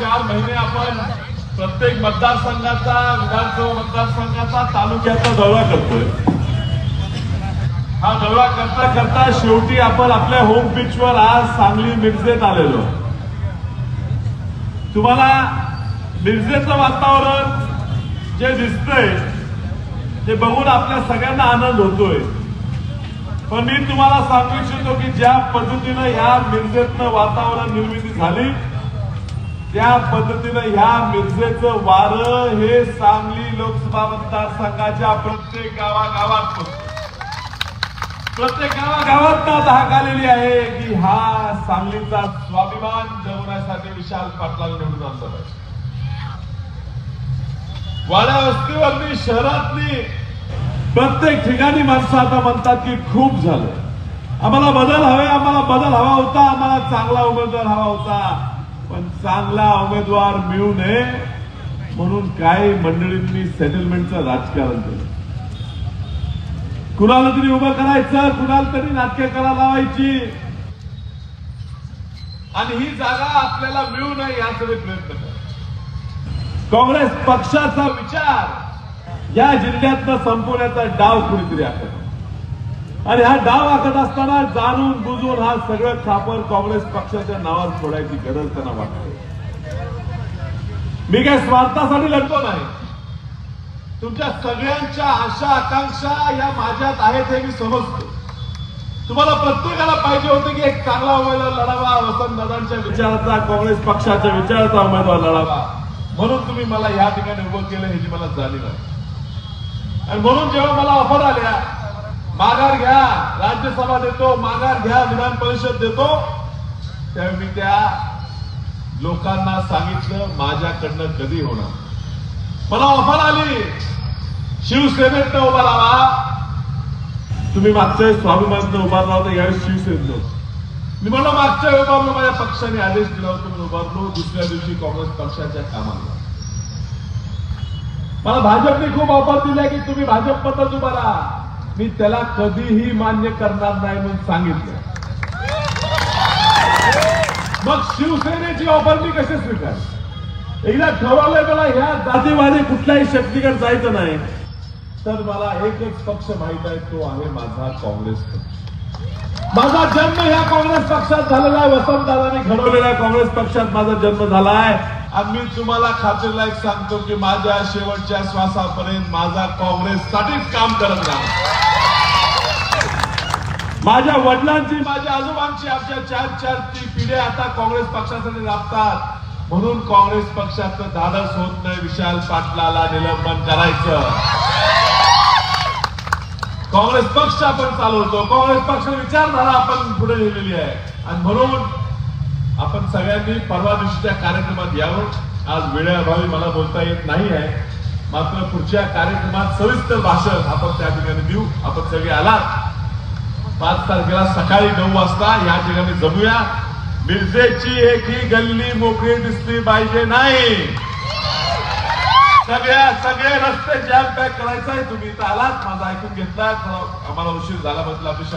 चार महिने आपण प्रत्येक मतदारसंघाचा विधानसभा मतदारसंघाचा तालुक्याचा दौरा करतोय. हा दौरा करता करता शेवटी आपण आपल्या होम पिचवर आज सांगली मिरजेत आलेलो. तुम्हाला मिरजेचं वातावरण जे दिसतंय ते बघून आपल्या सगळ्यांना आनंद होतोय. पण मी तुम्हाला सांगू इच्छितो की ज्या पद्धतीनं या मिरजेतनं वातावरण निर्मिती झाली त्या पद्धतीनं ह्या मिरजेचं वारं हे सांगली लोकसभा मतदारसंघाच्या प्रत्येक गावागावात प्रत्येक गावागावात धाक आलेली आहे की हा सांगलीचा स्वाभिमान जगवण्यासाठी विशाल पाटलाला निवडून आणलं पाहिजे. वाड्या वस्तीवरती शहरातली प्रत्येक ठिकाणी माणसं आता म्हणतात की खूप झालं. आम्हाला बदल हवे आम्हाला बदल हवा होता आम्हाला चांगला उमेदवार हवा होता. चांगला उमेदवार मिळू नये म्हणून काही मंडळींनी सेटलमेंटचं राजकारण केलं. कुणाला तरी उभं करायचं कुणाला तरी नाटके करा लावायची. आणि ही जागा आपल्याला मिळू नये यासाठी प्रयत्न करा. काँग्रेस पक्षाचा विचार या जिल्ह्यातनं संपवण्याचा डाव कुणीतरी आपण आणि हा डाव आखत असताना जाणून बुजून हा सगळं खापर काँग्रेस पक्षाच्या नावावर सोडायची गरज त्यांना वाटते. मी काय स्वार्थासाठी लढतो नाही. तुमच्या सगळ्यांच्या आशा आकांक्षा या माझ्यात आहेत हे मी समजतो. तुम्हाला प्रत्येकाला पाहिजे होतं की एक चांगला उमेदवार लढावा वसंतदादांच्या विचाराचा काँग्रेस पक्षाच्या विचाराचा उमेदवार लढावा. म्हणून तुम्ही मला या ठिकाणी उभं केलं ह्याची मला जाणीव आहे. आणि म्हणून जेव्हा मला ऑफर आल्या माघार घ्या. राज्यसभा देतो माघार घ्या विधान परिषद देतो. त्यावेळी मी त्या लोकांना सांगितलं माझ्याकडनं कधी होणार. मला ऑफर आली शिवसेनेत उभा राहा. तुम्ही मागच्या स्वाभिमान स्वाभिमानचं उभारला होता यावेळी शिवसेनेचं मी म्हणलं मागच्या वेळी उभारलो माझ्या पक्षाने आदेश दिला होता मी उभारलो दुसऱ्या दिवशी काँग्रेस पक्षाच्या कामाला. मला भाजपने खूप ऑफर दिल्या की तुम्ही भाजपमधच उभा राहा. मी त्याला कधीही मान्य करणार नाही म्हणून सांगितलं. मग शिवसेनेची ऑफर मी कशी स्वीकार एकदा ठरवलंय मला ह्या जातीवादी कुठल्याही शक्तीकडे जायचं नाही. तर मला एकच पक्ष माहीत आहे तो आहे माझा काँग्रेस पक्ष. माझा जन्म ह्या काँग्रेस पक्षात झालेला आहे वसंतदादांनी घडवलेल्या काँग्रेस पक्षात माझा जन्म झाला आहे. आणि मी तुम्हाला खात्रीलायक सांगतो की माझ्या शेवटच्या श्वासापर्यंत माझा काँग्रेससाठीच काम करत राहणार माझ्या वडिलांची माझ्या आजोबांची आमच्या चार चार ती पिढ्या आता काँग्रेस पक्षासाठी राबतात म्हणून काँग्रेस पक्षाचं धाडस होत नाही विशाल पाटलाला निलंबन करायचं. काँग्रेस पक्ष आपण चालवतो. काँग्रेस पक्षाने विचारधारा आपण पुढे लिहिलेली आहे. आणि म्हणून आपण सगळ्यांनी परवा दिवशीच्या कार्यक्रमात यावं. आज वेळेअभावी मला बोलता येत नाही आहे. मात्र पुढच्या कार्यक्रमात सविस्तर भाषण आपण त्या ठिकाणी देऊ. आपण सगळे आलात. पाच तारखेला सकाळी नऊ वाजता या ठिकाणी जमूया. मिरजेची एकही गल्ली मोकळी दिसली पाहिजे नाही. सगळ्या सगळे रस्ते जॅम पॅक करायचा आहे तुम्ही तर आलात माझा ऐकून घेतला. आम्हाला उशीर झाला म्हटलं आपली